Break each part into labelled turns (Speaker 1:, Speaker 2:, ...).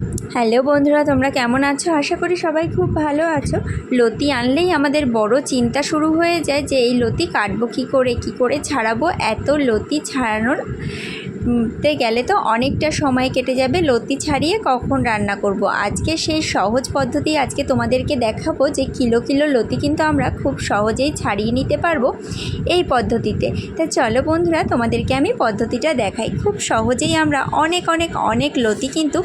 Speaker 1: Hello বন্ধুরা, তোমরা কেমন আছো? আশা করি সবাই খুব ভালো আছো। লতি আনলেই আমাদের বড় চিন্তা শুরু হয়ে যায় যে এই লতি কাটবো কী করে কী করে ছাড়াবো? এত লতি ছাড়ানোর তে গেলে তো অনেকটা সময় কেটে যাবে, লতি ছাড়িয়ে কখন রান্না করব। আজকে সেই সহজ পদ্ধতি আজকে তোমাদেরকে দেখাবো যে কিলো কিলো লতি কিন্তু আমরা খুব সহজেই ছাড়িয়ে নিতে পারব এই পদ্ধতিতে। তা চলো বন্ধুরা, তোমাদেরকে আমি পদ্ধতিটা দেখাই। খুব সহজেই আমরা অনেক অনেক অনেক লতি কিন্তু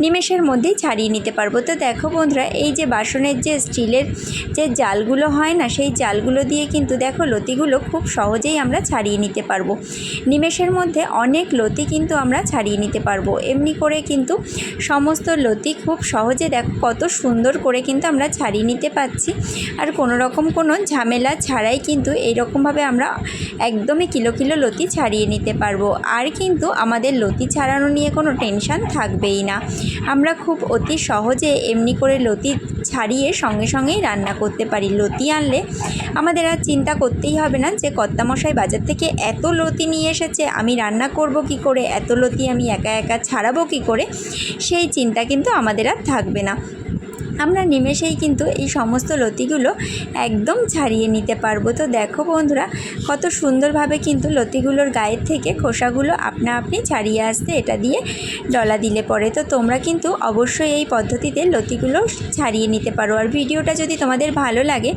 Speaker 1: নিমেষের মধ্যেই ছাড়িয়ে নিতে পারব। তো দেখো বন্ধুরা, এই যে বাসনের যে স্টিলের যে জালগুলো হয় না, সেই জালগুলো দিয়ে কিন্তু দেখো লতিগুলো খুব সহজেই আমরা ছাড়িয়ে নিতে পারব। নিমেষের মধ্যে অনেক লতি কিন্তু আমরা ছাড়িয়ে নিতে পারব। এমনি করে কিন্তু সমস্ত লতি খুব সহজে দেখো, কত সুন্দর করে কিন্তু আমরা ছাড়িয়ে নিতে পারছি। আর কোনো রকম কোনো ঝামেলা ছাড়াই কিন্তু এইরকমভাবে আমরা একদমই কিলো কিলো লতি ছাড়িয়ে নিতে পারব। আর কিন্তু আমাদের লতি ছাড়ানো নিয়ে কোনো টেনশান থাকবেই না। আমরা খুব অতি সহজে এমনি করে লতি ছাড়িয়ে সঙ্গে সঙ্গেই রান্না করতে পারি। লতি আনলে আমাদের আর চিন্তা করতেই হবে না যে কর্তামশাই বাজার থেকে এত লতি নিয়ে এসেছে, আমি রান্না করব কি করে এত লতি আমি একা একা ছাড়াবো কি করে? সেই চিন্তা কিন্তু আমাদের আর থাকবে না। আমরা নিমেষেই কিন্তু এই সমস্ত লতিগুলো একদম ছাড়িয়ে নিতে পারব। তো দেখো বন্ধুরা, কত সুন্দরভাবে কিন্তু লতিগুলোর গায়ের থেকে খোসাগুলো আপনা আপনি ছাড়িয়ে আসতে এটা দিয়ে ডলা দিলে পরে। তো তোমরা কিন্তু অবশ্যই এই পদ্ধতিতে লতিগুলো ছাড়িয়ে নিতে পারো। আর ভিডিওটা যদি তোমাদের ভালো লাগে,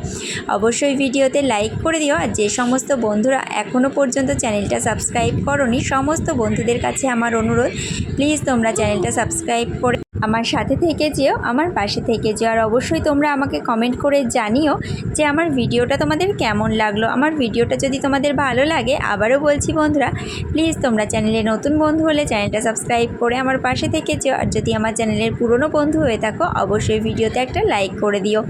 Speaker 1: অবশ্যই ভিডিওতে লাইক করে দিও। আর যে সমস্ত বন্ধুরা এখনও পর্যন্ত চ্যানেলটা সাবস্ক্রাইব করনি, সমস্ত বন্ধুদের কাছে আমার অনুরোধ, প্লিজ তোমরা চ্যানেলটা সাবস্ক্রাইব করে আমার সাথে থেকে যেও, আমার পাশে থেকে যেও। আর অবশ্যই তোমরা আমাকে কমেন্ট করে জানিও যে আমার ভিডিওটা তোমাদের কেমন লাগল। আমার ভিডিওটা যদি তোমাদের ভালো লাগে, আবারও বলছি বন্ধুরা প্লিজ তোমরা চ্যানেলে নতুন বন্ধু হলে চ্যানেলটা সাবস্ক্রাইব করে আমার পাশে থেকে যেও। আর যদি আমার চ্যানেলের পুরনো বন্ধু হয়ে থাকো, অবশ্যই ভিডিওতে একটা লাইক করে দিও।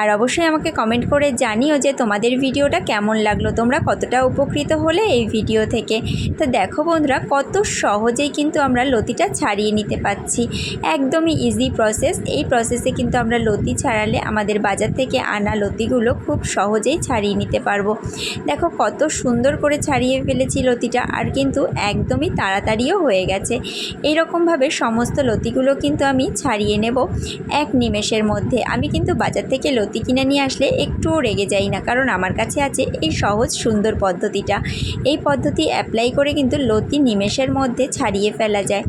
Speaker 1: আর অবশ্যই আমাকে কমেন্ট করে জানিও যে তোমাদের ভিডিওটা কেমন লাগল, তোমরা কতটা উপকৃত হলে এই ভিডিও থেকে। তো দেখো বন্ধুরা, কত সহজেই কিন্তু আমরা লতিটা ছাড়িয়ে নিতে পারছি। একদমই ইজি প্রসেস এই প্রসেসে কিন্তু আমরা লতি ছাড়ালে আমাদের বাজার থেকে আনা লতিগুলো খুব সহজেই ছাড়িয়ে নিতে পারব। দেখো কত সুন্দর করে ছাড়িয়ে ফেলেছি লতিটা, আর কিন্তু একদমই তাড়াতাড়িও হয়ে গেছে। এই রকমভাবে সমস্ত লতিগুলো কিন্তু আমি ছাড়িয়ে নেব এক নিমেষের মধ্যে। আমি কিন্তু বাজার থেকে লতি কিনে নিয়ে আসলে একটুও রেগে যাই না। কারণ আমার কাছে আছে এই সহজ সুন্দর পদ্ধতিটা। এই পদ্ধতি অ্যাপ্লাই করে কিন্তু লতি নিমেষের মধ্যে ছাড়িয়ে ফেলা যায়।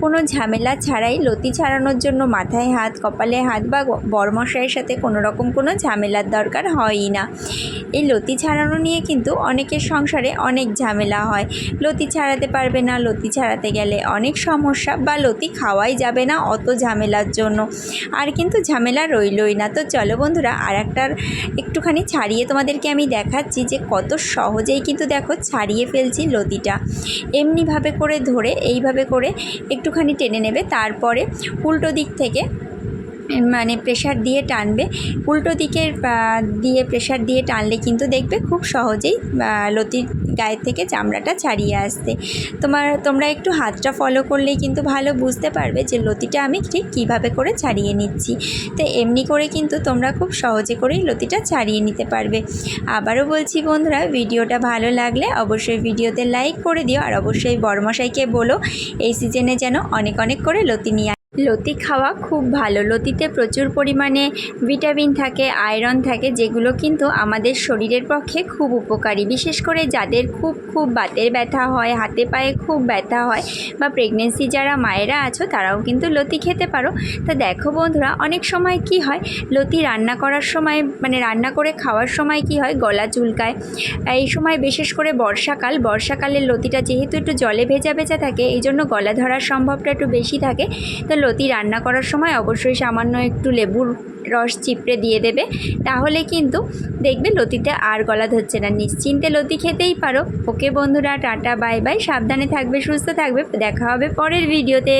Speaker 1: কোনো ঝামেলা ছাড়াই লতি ছাড়ানোর জন্য মাথায় হাত, কপালে হাত বা বরমশাইয়ের সাথে কোনো রকম কোনো ঝামেলার দরকার হয়ই না। এই লতি ছাড়ানো নিয়ে কিন্তু অনেকের সংসারে অনেক ঝামেলা হয়। লতি ছাড়াতে পারবে না, লতি ছাড়াতে গেলে অনেক সমস্যা বা লতি খাওয়াই যাবে না অত ঝামেলার জন্য। আর কিন্তু ঝামেলা রইলই না। তো চলো বন্ধুরা আর একটার একটুখানি ছাড়িয়ে তোমাদেরকে আমি দেখাচ্ছি যে কত সহজেই কিন্তু দেখো ছাড়িয়ে ফেলছি লতিটা। এমনিভাবে করে ধরে, এইভাবে করে একটুখানি টেনে নেবে, তারপরে উল্টো দিক থেকে মানে প্রেশার দিয়ে টানবে। উল্টো দিকের দিয়ে প্রেশার দিয়ে টানলে কিন্তু দেখবে খুব সহজেই লতির গায়ের থেকে চামড়াটা ছাড়িয়ে আসতে তোমার, তোমরা একটু হাতটা ফলো করলেই কিন্তু ভালো বুঝতে পারবে যে লতিটা আমি ঠিক কীভাবে করে ছাড়িয়ে নিচ্ছি। তো এমনি করে কিন্তু তোমরা খুব সহজে করেই লতিটা ছাড়িয়ে নিতে পারবে। আবারও বলছি বন্ধুরা, ভিডিওটা ভালো লাগলে অবশ্যই ভিডিওতে লাইক করে দিও। আর অবশ্যই বড়মশাইকে বলো, এই সিজনে যেন অনেক অনেক করে লতি নিয়ে লতি খাওয়া খুব ভালো। লতিতে প্রচুর পরিমাণে ভিটামিন থাকে, আয়রন থাকে, যেগুলো কিন্তু আমাদের শরীরের পক্ষে খুব উপকারী। বিশেষ করে যাদের খুব খুব বাতের ব্যথা হয়, হাতে পায়ে খুব ব্যথা হয় বা প্রেগনেন্সি যারা মায়েরা আছো, তারাও কিন্তু লতি খেতে পারো। তা দেখো বন্ধুরা, অনেক সময় কি হয়, লতি রান্না করার সময় মানে রান্না করে খাওয়ার সময় কি হয়, গলা চুলকায়। এই সময় বিশেষ করে বর্ষাকাল বর্ষাকালের লতিটা যেহেতু একটু জলে ভেজা ভেজা থাকে এই জন্য গলা ধরার সম্ভবটা একটু বেশি থাকে। তো লতি রান্না করার সময় অবশ্যই সামান্য একটু লেবুর রস চিপড়ে দিয়ে দেবে। তাহলে কিন্তু দেখবে লতিতে আর গলা ধরছে না। নিশ্চিন্তে লতি খেতেই পারো। ওকে বন্ধুরা, টাটা, বাই বাই। সাবধানে থাকবে, সুস্থ থাকবে। দেখা হবে পরের ভিডিওতে।